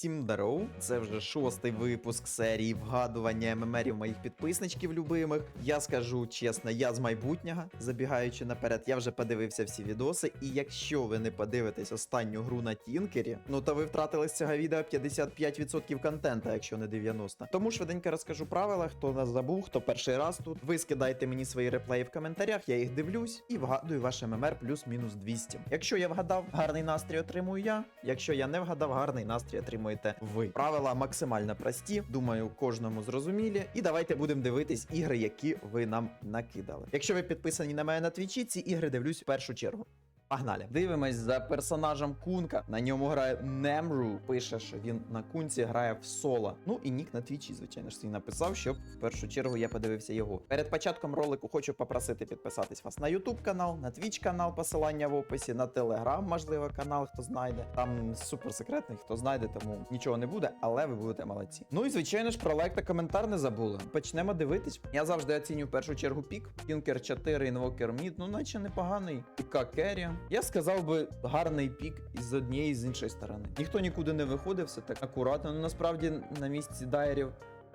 Всім здоров! Це вже шостий випуск серії вгадування ММРів моїх підписничків любимих. Я скажу чесно, я з майбутнього, забігаючи наперед, я вже подивився всі відоси. І якщо ви не подивитесь останню гру на Тінкері, ну то ви втратили з цього відео 55% контента, якщо не 90%. Тому швиденько розкажу правила, хто нас забув, хто перший раз тут. Ви скидайте мені свої реплеї в коментарях, я їх дивлюсь і вгадую ваш ММР плюс-мінус 200. Якщо я вгадав, гарний настрій отримую я. Якщо я не вгадав, гарний настрій отримуєте ви. Правила максимально прості, думаю, кожному зрозумілі. І давайте будемо дивитись ігри, які ви нам накидали. Якщо ви підписані на мене на твічі, ці ігри дивлюсь в першу чергу. Погнали. Дивимось за персонажем Кунка. На ньому грає Немру. Пише, що він на кунці грає в соло. Ну і нік на твічі, звичайно ж, свій написав, щоб в першу чергу я подивився його. Перед початком ролику хочу попросити підписатись вас на YouTube канал, на Twitch канал, посилання в описі, на Telegram, можливо, канал, хто знайде. Там супер секретний, хто знайде, тому нічого не буде, але ви будете молодці. Ну і звичайно ж про лайк та коментар не забули. Почнемо дивитись. Я завжди оцінюю в першу чергу пік. Кінкер 4, інвокер мід, ну наче непоганий. Піка керрі. Я сказав би гарний пік із однієї з іншої сторони. Ніхто нікуди не виходив, все так акуратно. Ну насправді на місці дайерів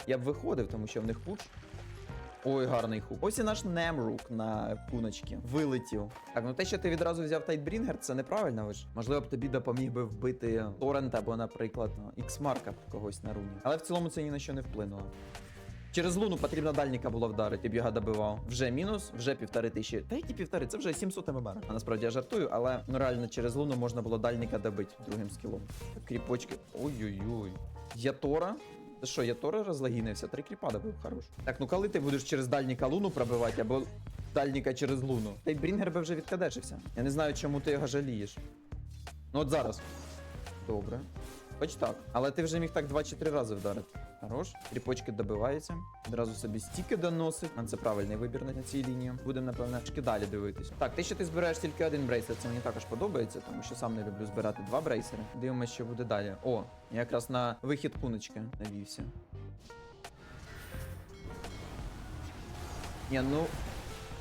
я б виходив, тому що в них пуч. Ой, гарний хук. Ось і наш Немрук на куночки. Вилетів. Так, ну те, що ти відразу взяв Тайтбрінгер, це неправильно ви ж. Можливо б тобі допоміг би вбити Торрент або, наприклад, Іксмарка когось на руні. Але в цілому це ні на що не вплинуло. Через луну потрібно дальніка було вдарити, б його добивав. Вже мінус, вже півтори тисячі. Та які півтори, це вже 700 МБР. А насправді я жартую, але ну реально через луну можна було дальніка добити другим скілом. Кріпочки. Ой-ой-ой. Ятора. Ти що, Ятора розлагінився? Три кріпа добив, хорош. Так, ну коли ти будеш через дальніка луну пробивати, або дальніка через луну. Та й Брінгер би вже відкадешився. Я не знаю, чому ти його жалієш. Ну от зараз. Добре. Хоч так. Але ти вже міг так 2-4 рази вдарити. Хорош. Кріпочки добиваються. Одразу собі стіки доносить. А це правильний вибір на цій лінії. Будемо, напевно, трошки далі дивитись. Так, те, що ти збираєш тільки один брейсер, це мені також подобається, тому що сам не люблю збирати два брейсери. Дивимося, що буде далі. О, я якраз на вихід куночки навівся. Ні, ну.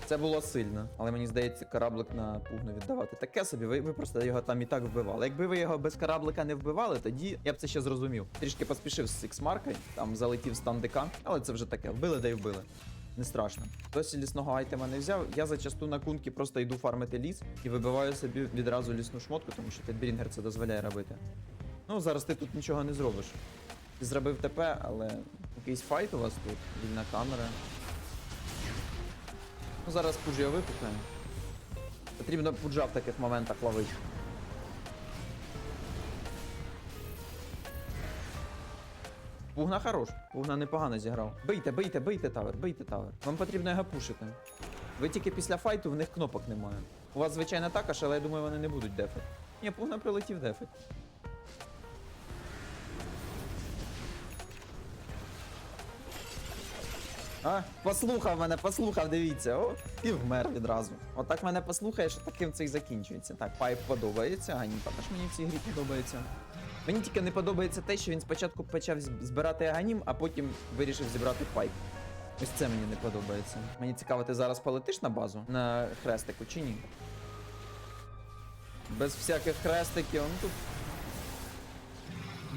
Це було сильно, але мені здається, кораблик на пугну віддавати. Таке собі, ви, ви просто його там і так вбивали. Якби ви його без кораблика не вбивали, тоді я б це ще зрозумів. Трішки поспішив з Сіксмаркою, там залетів стан ДК, але це вже таке. Вбили да й вбили. Не страшно. Досі лісного айтема не взяв. Я зачасту на кунки просто йду фармити ліс і вибиваю собі відразу лісну шмотку, тому що Тедбрінгер це дозволяє робити. Ну, зараз ти тут нічого не зробиш. Ти зробив ТП, але якийсь файт у вас тут, вільна камера. Ну, зараз пуж я випухаю. Потрібно пуджа в таких моментах ловити. Пугна хорош. Пугна непогано зіграв. Бийте, бийте, бийте тавер, бийте тавер. Вам потрібно його пушити. Ви тільки після файту в них кнопок немає. У вас, звичайно, також, але я думаю, вони не будуть дефати. Ні, пугна прилетів дефать. А, послухав мене, послухав, дивіться. О, і вмер відразу. Отак мене послухаєш, таким це і закінчується. Так, пайп подобається, Аганім також мені в цій грі подобається. Мені тільки не подобається те, що він спочатку почав збирати аганім, а потім вирішив зібрати пайп. Ось це мені не подобається. Мені цікаво, ти зараз полетиш на базу на хрестику чи ні? Без всяких хрестиків, ну тут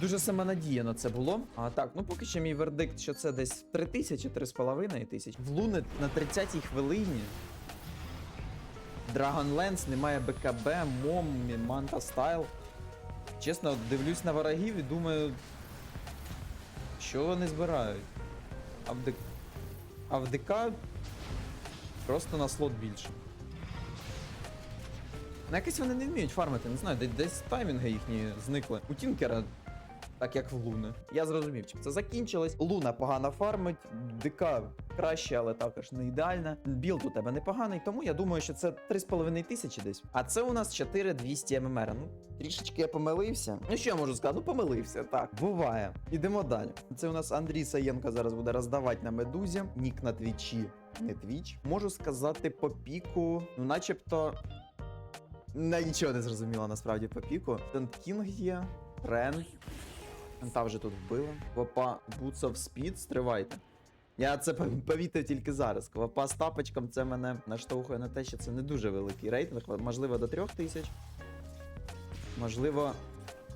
Дуже самонадіяно це було. А так, ну поки що мій вердикт, що це десь 3 тисячі, 3,5 тисяч. В Луни на 30-й хвилині. Dragon Lance немає БКБ, Мом, Манта Стайл. Чесно, дивлюсь на ворогів і думаю. Що вони збирають? А в, ДК... а в ДК просто на слот більше. Ну, якось вони не вміють фармити, не знаю, десь таймінги їхні зникли. У Тінкера, так як в Луни. Я зрозумів, чим це закінчилось. Луна погано фармить, ДК краще, але також не ідеальна. Білд у тебе непоганий, тому я думаю, що це 3,5 тисячі десь. А це у нас 4200 ММР. Ну, трішечки я помилився. Ну що я можу сказати? Ну помилився. Так, буває. Ідемо далі. Це у нас Андрій Саєнко зараз буде роздавати на медузі. Нік на твічі. Не твіч. Можу сказати по піку, ну начебто. Не, нічого не зрозуміло насправді по піку. Тент Кінг є, Рен. Та вже тут вбили. Квапа of Speed, стривайте. Я це пов- повітив тільки зараз. Квапа з тапочком це мене наштовхує на те, що це не дуже великий рейтинг, можливо, до 3000. Можливо,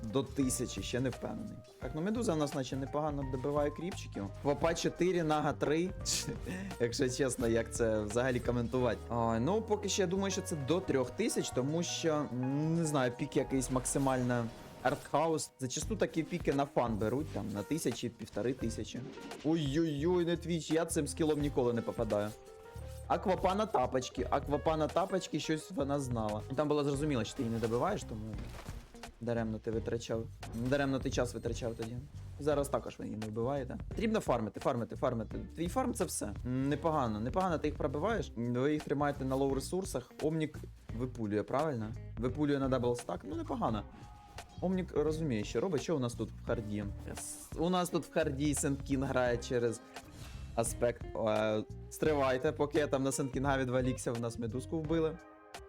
до тисячі, ще не впевнений. Так, ну медуза в нас наче непогано добиває кріпчиків. Вапа 4, нага 3. Якщо чесно, як це взагалі коментувати. Ой, ну поки що я думаю, що це до 3000, тому що не знаю, пік якийсь максимально. Артхаус. Зачасту такі піки на фан беруть там на тисячі, півтори тисячі. Ой-ой-ой, не твіч, я цим скілом ніколи не попадаю. Аквапа на тапочки. Аквапа на тапочки, щось вона знала. Там було зрозуміло, що ти її не добиваєш, тому даремно ти витрачав. Даремно ти час витрачав тоді. Зараз також ви її не вбиваєте. Потрібно фармити, фармити, фармити. Твій фарм це все. Непогано, непогано ти їх пробиваєш. Ви їх тримаєте на лоу ресурсах. Омнік випулює, правильно? Випулює на дабл стак. Ну непогано. Омнік розуміє, що робить, що у нас тут в харді. У нас тут в харді Сенткін грає через аспект. Е, стривайте, поки я там на Сенткінга відвалікся, в нас медузку вбили.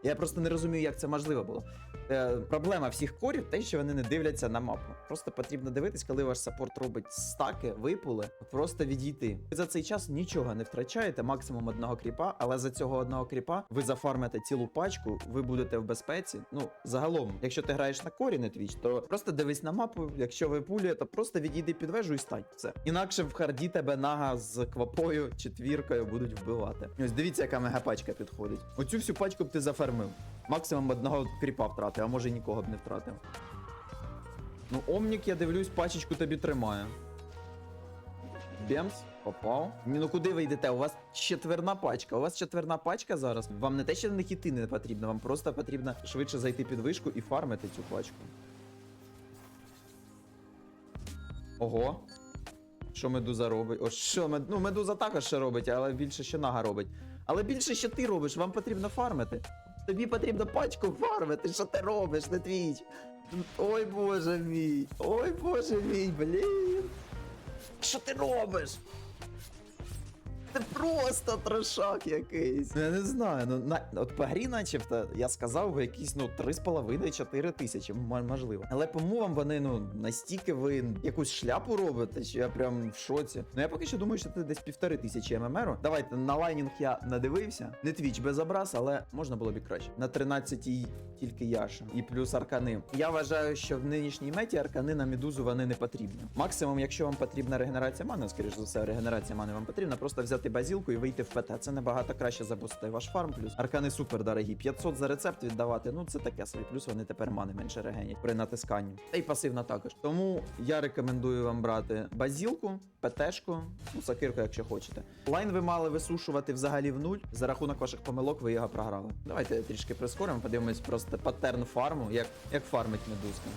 Я просто не розумію, як це можливо було. Е, проблема всіх корів те, що вони не дивляться на мапу. Просто потрібно дивитись, коли ваш саппорт робить стаки, випули, просто відійти. Ви за цей час нічого не втрачаєте, максимум одного кріпа, але за цього одного кріпа ви зафармите цілу пачку, ви будете в безпеці. Ну, загалом, якщо ти граєш на корі, не твіч, то просто дивись на мапу. Якщо випулює, то просто відійди під вежу і стань. Все. Інакше в харді тебе нага з квапою четвіркою будуть вбивати. Ось дивіться, яка мегапачка підходить. Оцю всю пачку б ти зафармив. Максимум одного кріпа втратив, а може нікого б не втратив. Ну, Омнік, я дивлюсь, пачечку тобі тримає. Бемс, попав. Ні, ну куди ви йдете? У вас четверна пачка. У вас четверна пачка зараз. Вам не те, що не хіти не потрібно, вам просто потрібно швидше зайти під вишку і фармити цю пачку. Ого. Що медуза робить? О, що мед... Ну, медуза також ще робить, але більше ще нага робить. Але більше що ти робиш, вам потрібно фармити. Тобі потрібно пачку фармити, що ти робиш, не твіч. Ой боже мій, ой боже мій, блін. Що ти робиш? Це просто трошак якийсь. Ну, Я не знаю. Ну на от по грі, начебто, я сказав якісь ну 3,5-4 тисячі, можливо. Але по мувам вони ну настільки ви якусь шляпу робите, що я прям в шоці. Ну я поки що думаю, що це десь півтори тисячі ММРу. Давайте на лайнінг я надивився. Не твіч без образ, але можна було б і краще. На 13-й тільки Яша. І плюс аркани. Я вважаю, що в нинішній меті аркани на медузу вони не потрібні. Максимум, якщо вам потрібна регенерація мани, скоріш за все, регенерація мани вам потрібна, просто взяти базілку і вийти в ПТ. Це набагато краще забустить ваш фарм. Плюс аркани супер дорогі. 500 за рецепт віддавати. Ну це таке собі. Плюс вони тепер мани менше регенять при натисканні. Та й пасивна також. Тому я рекомендую вам брати базілку, ПТшку, ну сакирку, якщо хочете. Лайн ви мали висушувати взагалі в нуль. За рахунок ваших помилок ви його програли. Давайте трішки прискоримо, подивимось просто паттерн фарму, як, як фармить медузка.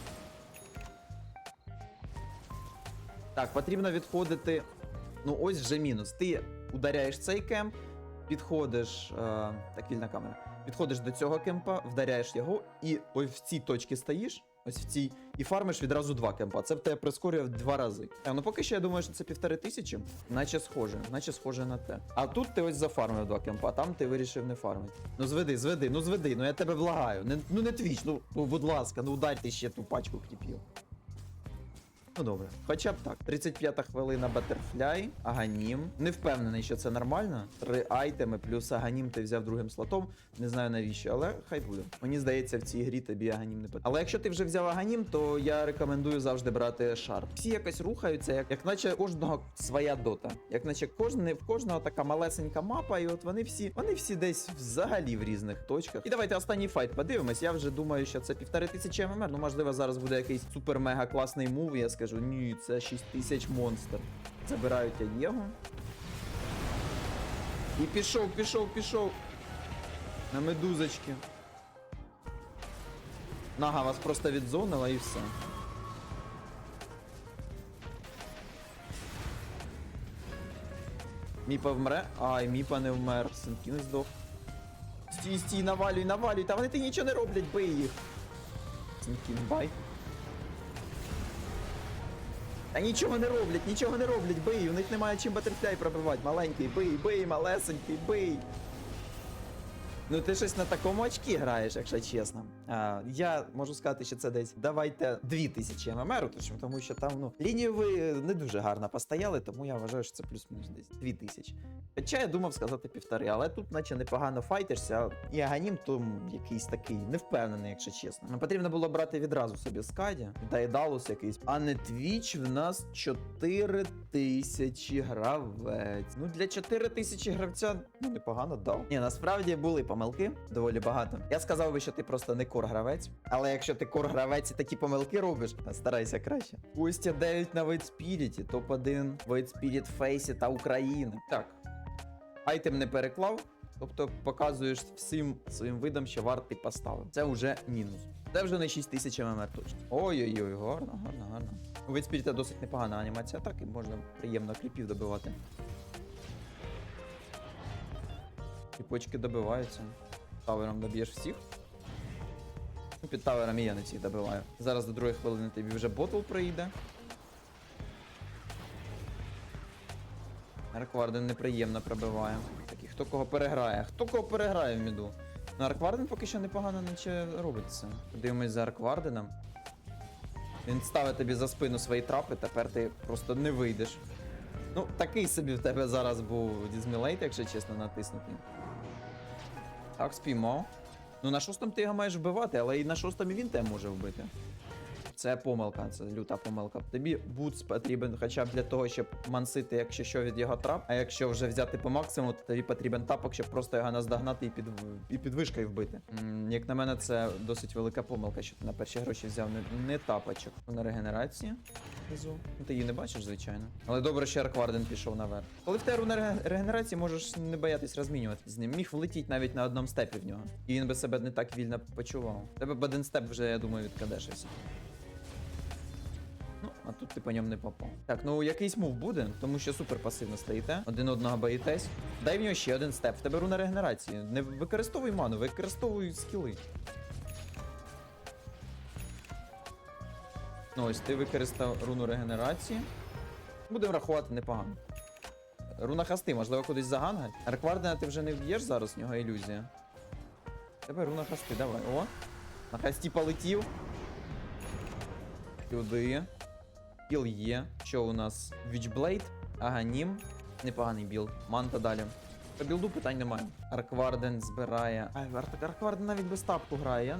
Так, потрібно відходити. Ну, ось вже мінус. Ти ударяєш цей кемп, підходиш. Е, так, вільна камера. Підходиш до цього кемпа, вдаряєш його, і ось в цій точці стоїш, ось в цій, і фармиш відразу два кемпа. Це в тебе прискорює в два рази. Так, ну поки що я думаю, що це півтори тисячі, наче схоже, наче схоже на те. А тут ти ось зафармив два кемпа, там ти вирішив не фармити. Ну зведи, зведи, ну зведи, ну я тебе благаю. Не, ну не твіч, ну, ну будь ласка, ну ударьте ще ту пачку кріпів. Ну добре, хоча б так. 35-та хвилина Батерфляй, Аганім. Не впевнений, що це нормально. Три айтеми плюс Аганім ти взяв другим слотом. Не знаю навіщо, але хай буде. Мені здається, в цій грі тобі Аганім не потрібен. Але якщо ти вже взяв Аганім, то я рекомендую завжди брати шарп. Всі якось рухаються, як, як наче кожного своя дота. Як наче кожне, в кожного така малесенька мапа, і от вони всі, вони всі десь взагалі в різних точках. І давайте останній файт подивимось. Я вже думаю, що це півтори тисячі ММР. Ну можливо, зараз буде якийсь супер-мега класний мув. Я скажу, ні, це 6 тисяч монстр. Забирають Аєгу. І пішов, пішов, пішов. На медузочки. Нага вас просто відзонила і все. Міпа вмре? Ай, Міпа не вмер. Сенкін здох. Стій, стій, навалюй, навалюй. Та вони ти нічого не роблять, бий їх. Сенкін, бай. Та нічого не роблять, нічого не роблять, бий. У них немає чим батерфляй пробивати. Маленький, бий, бий, малесенький, бий. Ну ти щось на такому очкі граєш, якщо чесно. А, я можу сказати, що це десь давайте 2000 ММР, тому- тому що там ну лінію ви не дуже гарно постояли, тому я вважаю, що це плюс-мінус десь 2000. Хоча я думав сказати півтори, але тут наче непогано файтишся. І Аганім то якийсь такий невпевнений, якщо чесно. Ну, Потрібно було брати відразу собі Скаді та і Далус якийсь. А не Твіч в нас 4000 гравець. Ну для 4000 гравця ну непогано дав. Ні, насправді були помилки доволі багато. Я сказав би, що ти просто не кор гравець. Але якщо ти кор гравець і такі помилки робиш, старайся краще. Костя 9 на Вейт Спіріті, топ-1 Вейт Спіріт Фейсі та Україна. Так. Айтем не переклав. Тобто показуєш всім своїм видам, що варт ти поставив. Це вже мінус. Це вже не 6000 ММР точно. Ой-ой-ой, гарно, гарно, гарно. У Вейдспіріта досить непогана анімація, так і можна приємно кліпів добивати. Кріпочки добиваються. Тавером доб'єш всіх. Ну, Під тавером і я не всіх добиваю. Зараз до другої хвилини тобі вже ботл прийде. Аркварден неприємно пробиває. Такий, хто кого переграє? Хто кого переграє в міду? Ну, Аркварден поки що непогано наче робить це. Подивимось за Аркварденом. Він ставить тобі за спину свої трапи, тепер ти просто не вийдеш. Ну, такий собі в тебе зараз був дізмілейт, якщо чесно, натиснутий. Так, спіймав. Ну, на шостому ти його маєш вбивати, але і на шостому він тебе може вбити. Це помилка, це люта помилка. Тобі бутс потрібен хоча б для того, щоб мансити, якщо що від його трап. А якщо вже взяти по максимуму, то тобі потрібен тапок, щоб просто його наздогнати і під, і під вишкою вбити. М, Як на мене, це досить велика помилка, що ти на перші гроші взяв не, не тапочок. На регенерації внизу. Ну ти її не бачиш, звичайно. Але добре, що Аркварден пішов наверх. Коли в тебе руна реге- регенерації, можеш не боятись розмінювати з ним. Міг влетіти навіть на одному степі в нього. І він би себе не так вільно почував. Тебе б один степ вже, я думаю, відкадешився. Ти по ньому не попав. Так, ну якийсь мув буде, тому що супер пасивно стоїте. Один одного боїтесь. Дай в нього ще один степ. В тебе руна регенерації. Не використовуй ману, використовуй скіли. Ну ось ти використав руну регенерації. Буде врахувати непогано. Руна хасти, можливо, кудись загангать. Арквардена ти вже не вб'єш зараз, в нього ілюзія. Тебе руна хасти, давай. О! На хасті полетів. Сюди. Біл є. Що у нас? Вічблейд, Аганім. Непоганий білд. Манта далі. По білду питань немає. Аркварден збирає. Ай, Аркварден навіть без тапку грає. Я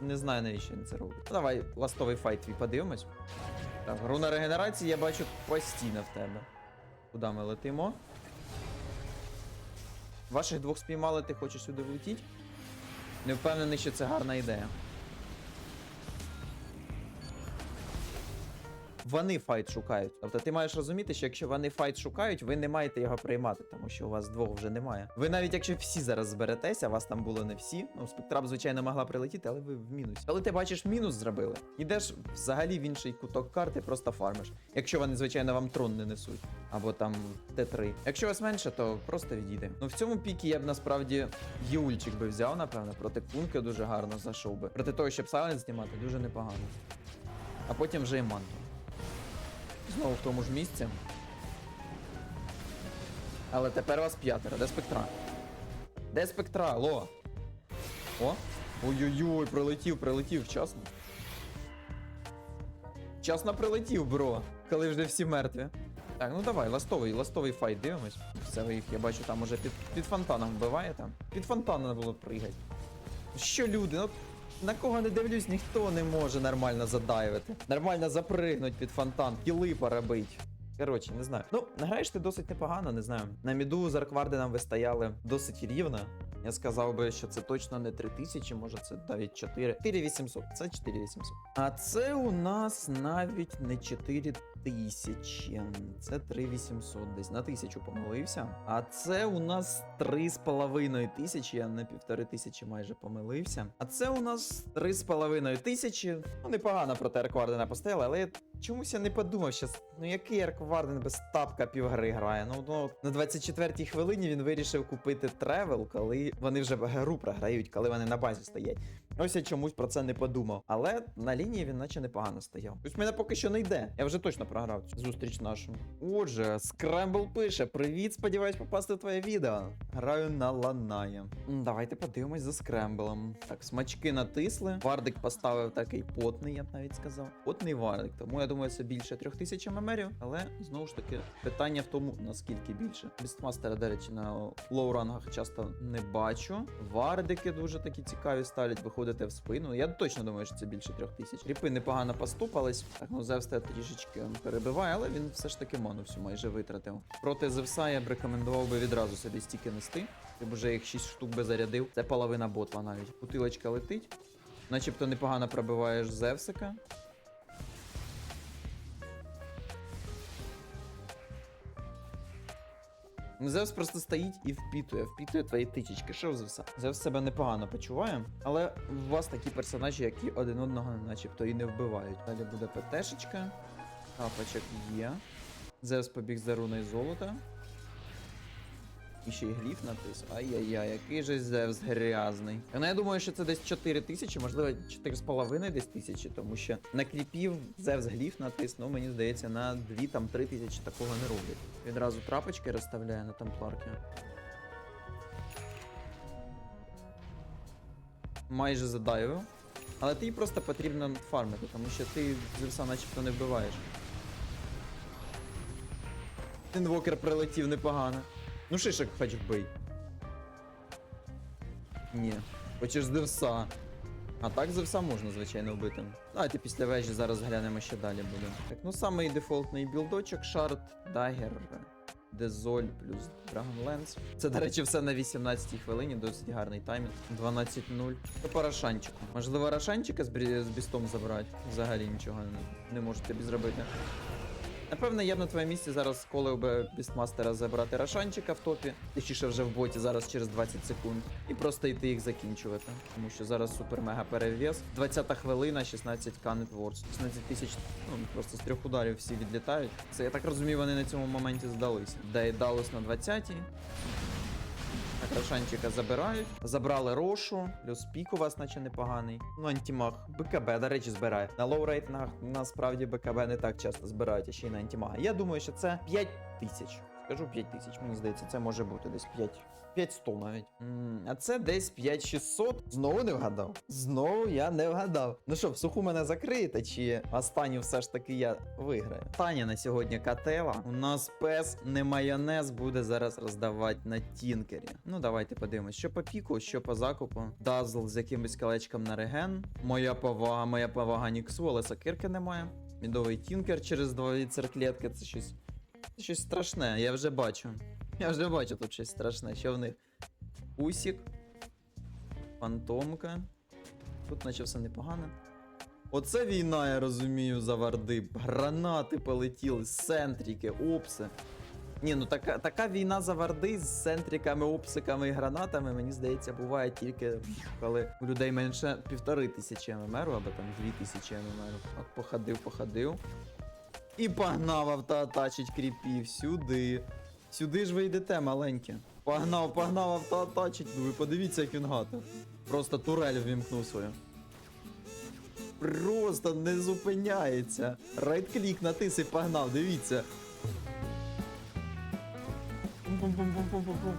не знаю, навіщо він це робить. Давай ластовий файт твій подивимось. Так, руна регенерації я бачу постійно в тебе. Куди ми летимо? Ваших двох спіймали, ти хочеш сюди влетіти? Не впевнений, що це гарна ідея. Вони файт шукають. Тобто ти маєш розуміти, що якщо вони файт шукають, ви не маєте його приймати, тому що у вас двох вже немає. Ви навіть якщо всі зараз зберетеся, вас там було не всі. Ну, спектрап, звичайно, могла прилетіти, але ви в мінус. Коли ти бачиш мінус зробили, ідеш взагалі в інший куток карти, просто фармиш. Якщо вони, звичайно, вам трон не несуть. Або там Т3. Якщо вас менше, то просто відійде. Ну в цьому пікі я б насправді Юльчик би взяв, напевно, проти Кунки дуже гарно зайшов би. Проти того, щоб Сайленс знімати, дуже непогано. А потім вже і манту. Знову в тому ж місці. Але тепер вас п'ятеро. Де спектра? Де спектра? Алло? О! Ой-ой-ой, прилетів, прилетів вчасно. Вчасно прилетів, бро. Коли вже всі мертві. Так, ну давай, ластовий, ластовий файт дивимось. Все ви їх, я бачу, там уже під, під фонтаном там. Під фонтаном було пригати. Що люди, ну на кого не дивлюсь, ніхто не може нормально задайвити. Нормально запригнуть під фонтан, кіли поробить. Коротше, не знаю. Ну, граєш ти досить непогано, не знаю. На міду з нам вистояли досить рівно. Я сказав би, що це точно не 3000, може це навіть 4. 4800. Це 4800. А це у нас навіть не 4000. Це 3800 десь на 1000 помилився. А це у нас 3,5 тисячі, я на півтори тисячі майже помилився. А це у нас 3,5 тисячі. Ну, непогано проти Арквардена поставили, але чомусь я не подумав щас, ну який Ерк Варден без тапка півгри грає. Ну, ну на 24-й хвилині він вирішив купити тревел, коли вони вже гру програють, коли вони на базі стоять. Ось я чомусь про це не подумав. Але на лінії він наче непогано стояв. Ось мене поки що не йде. Я вже точно програв цю зустріч нашу. Отже, Скрембл пише: Привіт, сподіваюсь попасти в твоє відео. Граю на Ланає. Давайте подивимось за скремблом. Так, смачки натисли. Вардик поставив такий потний, я б навіть сказав. Потний вардик. Тому я думаю, це більше 3000 мемерів. Але знову ж таки, питання в тому, наскільки більше. Бістмастера, до речі, на лоу рангах часто не бачу. Вардики дуже такі цікаві ставлять, виходите в спину. Я точно думаю, що це більше 3000. Ріпи непогано поступались. Так, ну Зевста трішечки перебиває, але він все ж таки ману всю майже витратив. Проти Зевса я б рекомендував би відразу собі стільки нести. Ти б вже їх 6 штук би зарядив. Це половина ботла навіть. Бутилочка летить. Начебто непогано пробиваєш Зевсика. Зевс просто стоїть і впітує, впітує твої тичечки. Що за все? Зевс себе непогано почуває, але у вас такі персонажі, які один одного начебто і не вбивають. Далі буде ПТшечка. Капочок є. Зевс побіг за руною золота. І ще й гліф натис. Ай-яй-яй, який же Зевс грязний. Ну я думаю, що це десь 4 тисячі, можливо, 4,5 десь тисячі, тому що на кріпів Зевс гліф натис, ну мені здається, на 2 там 3 тисячі такого не роблять. Відразу трапочки розставляє на темпларки. Майже задайвив. Але ти просто потрібно фармити, тому що ти Зевса начебто не вбиваєш. Інвокер прилетів непогано. Ну шишок хоч вбий. Ні. Хочеш Зевса. А так Зевса можна, звичайно, вбити. Давайте після вежі зараз глянемо, що далі буде. Так, ну самий дефолтний білдочок, шарт, дагер, дезоль плюс Dragonlance. Це, до речі, все на 18-й хвилині, досить гарний таймінг. 12-0. То по Рошанчику. Можливо, Рошанчика з, брі- з бістом забрати. Взагалі нічого не, не тобі зробити. Напевно, я б на твоєму місці зараз колив би бістмастера забрати Рошанчика в топі, точніше вже в боті зараз через 20 секунд, і просто йти їх закінчувати. Тому що зараз супер-мега перев'яз. 20 хвилина, 16к нетворс. 16 тисяч, ну просто з трьох ударів всі відлітають. Це я так розумію, вони на цьому моменті здалися. Дейдалус на 20-й. Рошанчика забирають. Забрали Рошу, плюс пік у вас, наче непоганий. Ну, антимаг. БКБ, до речі, збирає. На лоу рейтингах насправді БКБ не так часто збирають, а ще й на антимага. Я думаю, що це 5 тисяч. Скажу 5 тисяч, мені здається, це може бути десь 5. 500 навіть. М, А це десь 5600. Знову не вгадав. Знову я не вгадав. Ну що, в суху мене закриєте, чи останню все ж таки я виграю? Таня на сьогодні катела. У нас пес не майонез буде зараз роздавати на тінкері. Ну давайте подивимось, що по піку, що по закупу. Дазл з якимось колечком на реген. Моя повага, моя повага Ніксу, але сокирки немає. Мідовий тінкер через дві церклетки. Це щось. Щось страшне, я вже бачу. Я вже бачу тут щось страшне. Що в них? Усік. Фантомка. Тут наче все непогано. Оце війна, я розумію, за варди. Гранати полетіли, сентріки, опси. Ні, ну така, така війна за варди з сентриками, опсиками і гранатами, мені здається, буває тільки коли у людей менше півтори тисячі ММР або там дві тисячі ММР. От походив, походив. І погнав автоатачить кріпів сюди. Сюди ж ви йдете, маленькі. Погнав, погнав автоатачить. Ну ви подивіться, як він гатив. Просто турель ввімкнув свою. Просто не зупиняється. Райт-клік натис і погнав, дивіться. Пум-пум-пум-пум-пум-пум.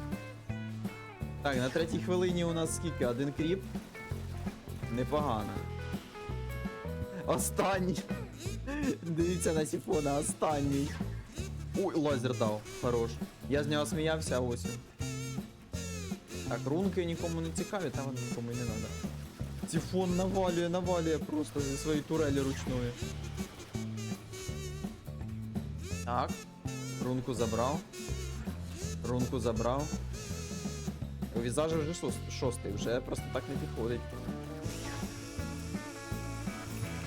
Так, на третій хвилині у нас скільки? Один кріп. Непогано. Останній. Дивіться на сіфона, останній. Ой, лазер дав. Хорош. Я з нього сміявся, а ось. він. Так, рунки нікому не цікаві, там вони нікому і не треба. Сіфон навалює, навалює просто зі своєї турелі ручної. Так. Рунку забрав. Рунку забрав. У візажа вже шост- шостий, вже просто так не підходить.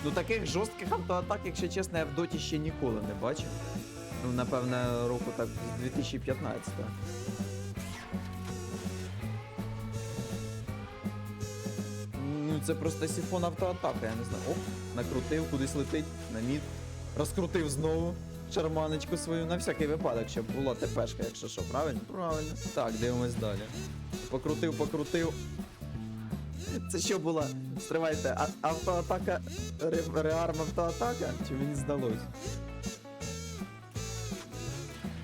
Ну таких жорстких автоатак, якщо чесно, я в доті ще ніколи не бачив. Ну, напевне, року так з 2015. Ну, це просто сифон автоатака, я не знаю. Оп, накрутив, кудись летить, на мід. Розкрутив знову шарманочку свою на всякий випадок, щоб була тепешка, якщо що, правильно? Правильно. Так, дивимось далі. Покрутив, покрутив. Це що була? Стривайте, а, автоатака, ре, реарм автоатака? Чи мені здалось?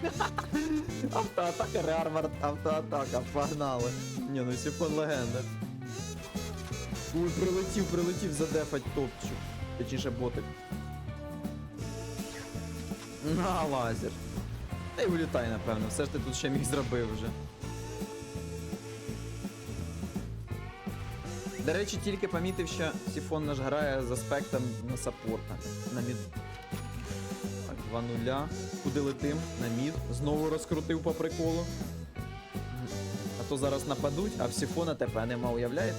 Автоатака, реарм ар- автоатака, погнали. Ні, ну сифон легенда. Ой, прилетів, прилетів задефать топчу. Точніше ботик. На лазер. Та й улітай, напевно. Все ж ти тут ще міг зробив вже. До речі, тільки помітив, що Сіфон наш грає з аспектом на саппорта. На мід. Так, два нуля. Куди летим? На мід. Знову розкрутив по приколу. А то зараз нападуть, а в Сіфона ТП нема, уявляєте?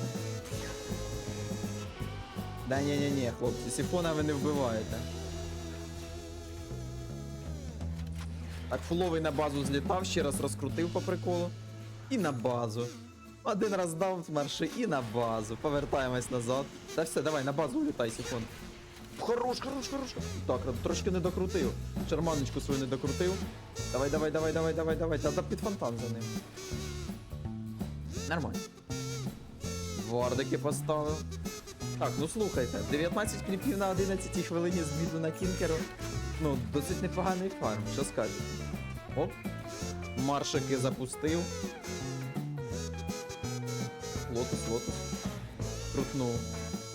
Да ні ні ні хлопці, Сіфона ви не вбиваєте. Так, фуловий на базу злітав, ще раз розкрутив по приколу. І на базу. Один раз дав марши і на базу. Повертаємось назад. Та все, давай на базу улітай, Сіфон. Хорош, хорош, хорош. Так, трошки не докрутив. Шарманочку свою не докрутив. Давай, давай, давай, давай, давай, давай. Та під фонтан за ним. Нормально. Вардики поставив. Так, ну слухайте, 19 кліпів на 11 хвилині з на кінкеру. Ну, досить непоганий фарм, що скажете. Оп. Маршики запустив. Лотус, лотус. Крутнув.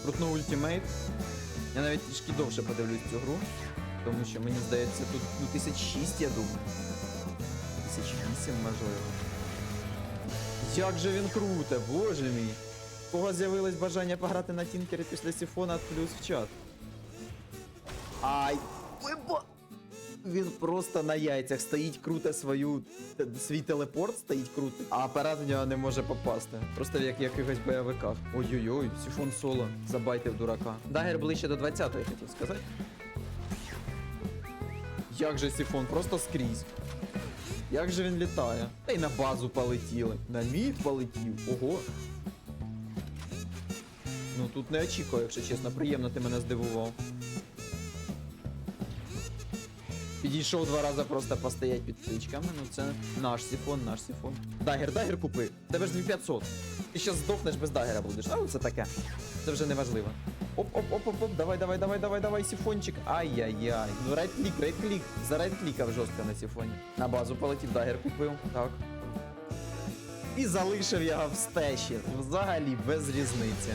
Крутнув ультимейт. Я навіть трішки довше подивлюсь цю гру. Тому що мені здається, тут ну, 1006, я думаю. 1008, можливо. Як же він круте, боже мій. У кого з'явилось бажання пограти на тінкері після сифона, плюс в чат. Ай! Бо... Він просто на яйцях стоїть, круте свою. Свій телепорт стоїть крутий, а апарат в нього не може попасти. Просто як якихось бойовиках. Ой-ой-ой, сифон соло. Забайтив дурака. Дагер ближче до 20-ї хотів сказати. Як же сифон, просто скрізь. Як же він літає? Та й на базу полетіли. На мід полетів. Ого. Ну тут не очікую, якщо чесно, приємно ти мене здивував. Підійшов два рази просто постоять під птичками. Ну це наш сифон, наш сифон. Дагер, дагер купи. Тебе ж 2500. Ти ще здохнеш без дагера будеш. А це таке. Це вже не важливо. Оп, оп, оп, оп, оп, давай, давай, давай, давай, давай, сифончик. Ай-яй-яй. Ну райт клік, райт клік. За райт клікав жорстко на сифоні. На базу полетів, дагер купив. Так. І залишив його в стеші. Взагалі без різниці.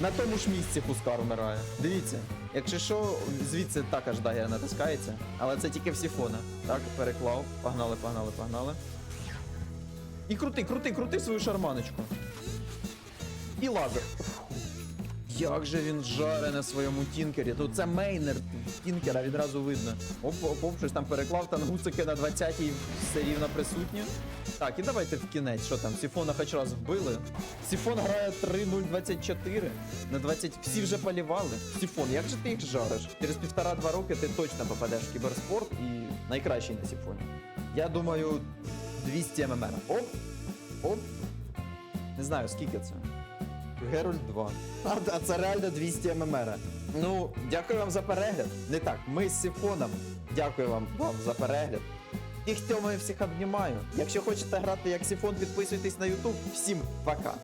На тому ж місці Хускар вмирає. Дивіться, якщо що, звідси також дагер натискається, але це тільки в сіфона. Так, переклав. Погнали, погнали, погнали. І крути, крути, крути свою шарманочку. І лазер. Як же він жаре на своєму тінкері. Тут це мейнер тінкера відразу видно. Оп, оп, оп, щось там переклав, тангусики на 20-й все рівно присутні. Так, і давайте в кінець, що там, Сіфона хоч раз вбили. Сіфон грає 3-0-24. На 20 всі вже полівали. Сіфон, як же ти їх жариш? Через півтора-два роки ти точно попадеш в кіберспорт і найкращий на Сіфоні. Я думаю, 200 ММР. Оп, оп. Не знаю, скільки це. Герольд 2. А, а це реально 200 ММР. Ну, дякую вам за перегляд. Не так, ми з Сіфоном. Дякую вам, вам за перегляд. І Тьомою всіх обнімаю. Якщо хочете грати як Сіфон, підписуйтесь на YouTube. Всім пока.